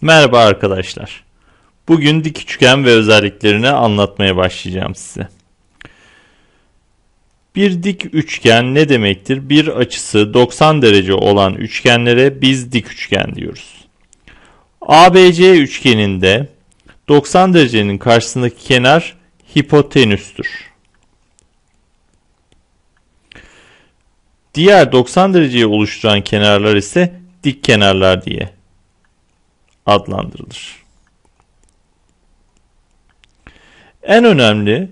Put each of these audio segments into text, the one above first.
Merhaba arkadaşlar. Bugün dik üçgen ve özelliklerini anlatmaya başlayacağım size. Bir dik üçgen ne demektir? Bir açısı 90 derece olan üçgenlere biz dik üçgen diyoruz. ABC üçgeninde 90 derecenin karşısındaki kenar hipotenüstür. Diğer 90 dereceyi oluşturan kenarlar ise dik kenarlar diye adlandırılır. En önemli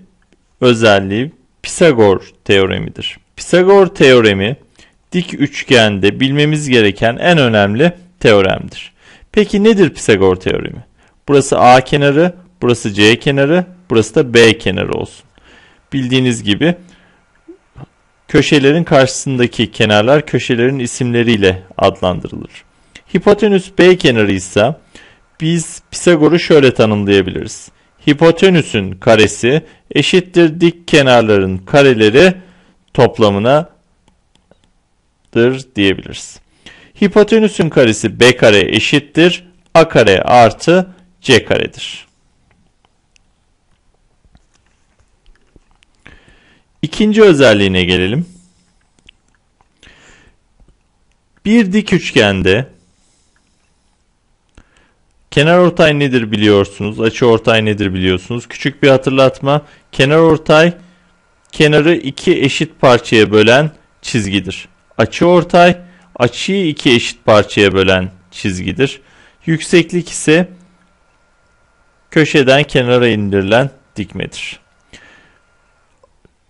özelliği Pisagor teoremidir. Pisagor teoremi dik üçgende bilmemiz gereken en önemli teoremdir. Peki nedir Pisagor teoremi? Burası A kenarı, burası C kenarı, burası da B kenarı olsun. Bildiğiniz gibi köşelerin karşısındaki kenarlar köşelerin isimleriyle adlandırılır. Hipotenüs B kenarı ise biz Pisagor'u şöyle tanımlayabiliriz. Hipotenüsün karesi eşittir dik kenarların kareleri toplamınadır diyebiliriz. Hipotenüsün karesi b kare eşittir a kare artı c karedir. İkinci özelliğine gelelim. Bir dik üçgende Kenar ortay nedir biliyorsunuz. Açı ortay nedir biliyorsunuz. Küçük bir hatırlatma. Kenar ortay kenarı iki eşit parçaya bölen çizgidir. Açı ortay açıyı iki eşit parçaya bölen çizgidir. Yükseklik ise köşeden kenara indirilen dikmedir.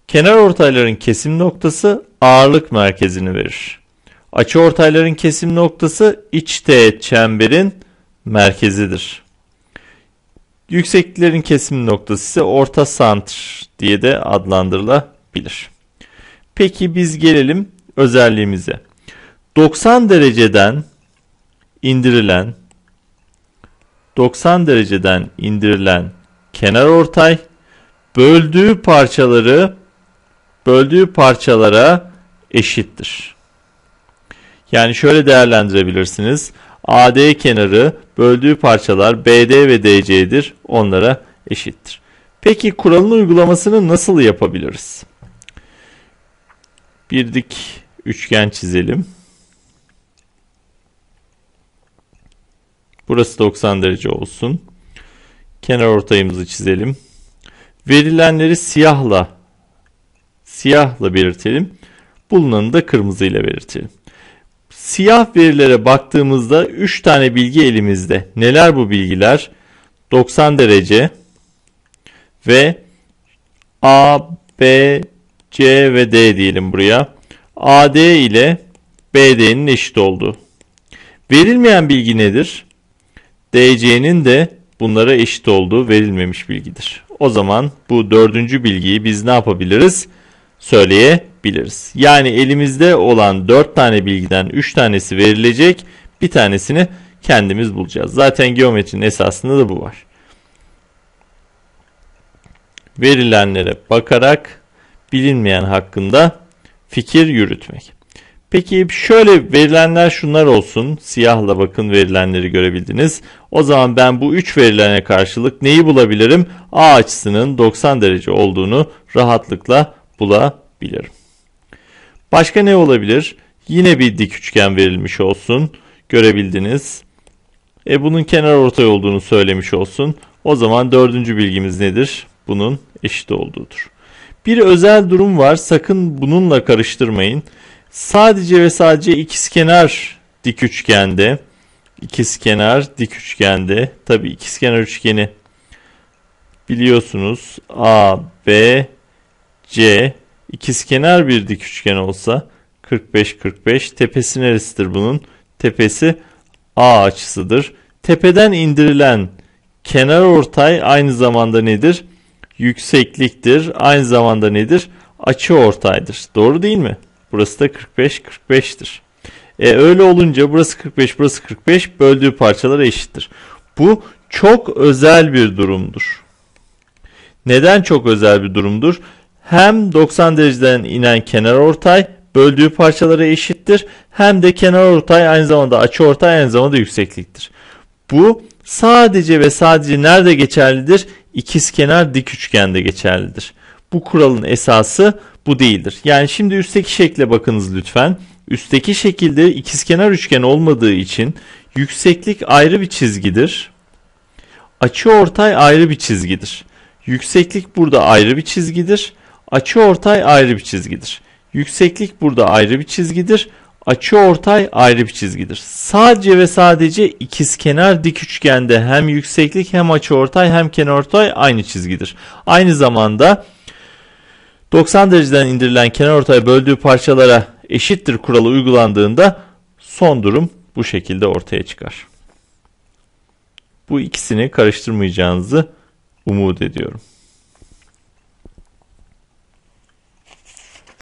Kenar ortayların kesim noktası ağırlık merkezini verir. Açı ortayların kesim noktası iç teğet çemberin merkezidir. Yüksekliklerin kesim noktası ise orta santr diye de adlandırılabilir. Peki biz gelelim özelliğimize. 90 dereceden indirilen 90 dereceden indirilen kenar ortay böldüğü parçaları böldüğü parçalara eşittir. Yani şöyle değerlendirebilirsiniz. AD kenarı böldüğü parçalar BD ve DC'dir. Onlara eşittir. Peki kuralın uygulamasını nasıl yapabiliriz? Bir dik üçgen çizelim. Burası 90 derece olsun. Kenar ortayımızı çizelim. Verilenleri siyahla siyahla belirtelim. Bulunanı da kırmızı ile belirtelim. Siyah verilere baktığımızda 3 tane bilgi elimizde. Neler bu bilgiler? 90 derece ve A, B, C ve D diyelim buraya. AD ile BD'nin eşit olduğu. Verilmeyen bilgi nedir? DC'nin de bunlara eşit olduğu verilmemiş bilgidir. O zaman bu dördüncü bilgiyi biz ne yapabiliriz? Söyleyebiliriz. Yani elimizde olan 4 tane bilgiden 3 tanesi verilecek, bir tanesini kendimiz bulacağız. Zaten geometrinin esasında da bu var. Verilenlere bakarak bilinmeyen hakkında fikir yürütmek. Peki şöyle verilenler şunlar olsun. Siyahla bakın verilenleri görebildiniz. O zaman ben bu 3 verilene karşılık neyi bulabilirim? A açısının 90 derece olduğunu rahatlıkla bulabilirim. Başka ne olabilir? Yine bir dik üçgen verilmiş olsun. Görebildiniz. E bunun kenar ortay olduğunu söylemiş olsun. O zaman dördüncü bilgimiz nedir? Bunun eşit olduğudur. Bir özel durum var. Sakın bununla karıştırmayın. Sadece ve sadece ikizkenar dik üçgende ikizkenar dik üçgende tabi ikizkenar üçgeni biliyorsunuz A, B, C ikizkenar bir dik üçgen olsa 45 45 tepesi neresidir bunun? Tepesi A açısıdır. Tepeden indirilen kenar ortay aynı zamanda nedir? Yüksekliktir. Aynı zamanda nedir? Açı ortaydır. Doğru değil mi? Burası da 45 45'tir. E öyle olunca burası 45 burası 45 böldüğü parçalar eşittir. Bu çok özel bir durumdur. Neden çok özel bir durumdur? Hem 90 dereceden inen kenar ortay böldüğü parçalara eşittir. Hem de kenar ortay aynı zamanda açı ortay aynı zamanda yüksekliktir. Bu sadece ve sadece nerede geçerlidir? İkizkenar dik üçgende geçerlidir. Bu kuralın esası bu değildir. Yani şimdi üstteki şekle bakınız lütfen. Üstteki şekilde ikizkenar üçgen olmadığı için yükseklik ayrı bir çizgidir. Açı ortay ayrı bir çizgidir. Yükseklik burada ayrı bir çizgidir. Açı ortay ayrı bir çizgidir. Yükseklik burada ayrı bir çizgidir. Açı ortay ayrı bir çizgidir. Sadece ve sadece ikizkenar dik üçgende hem yükseklik hem açı ortay hem kenar ortay aynı çizgidir. Aynı zamanda 90 dereceden indirilen kenar ortay böldüğü parçalara eşittir kuralı uygulandığında son durum bu şekilde ortaya çıkar. Bu ikisini karıştırmayacağınızı umut ediyorum.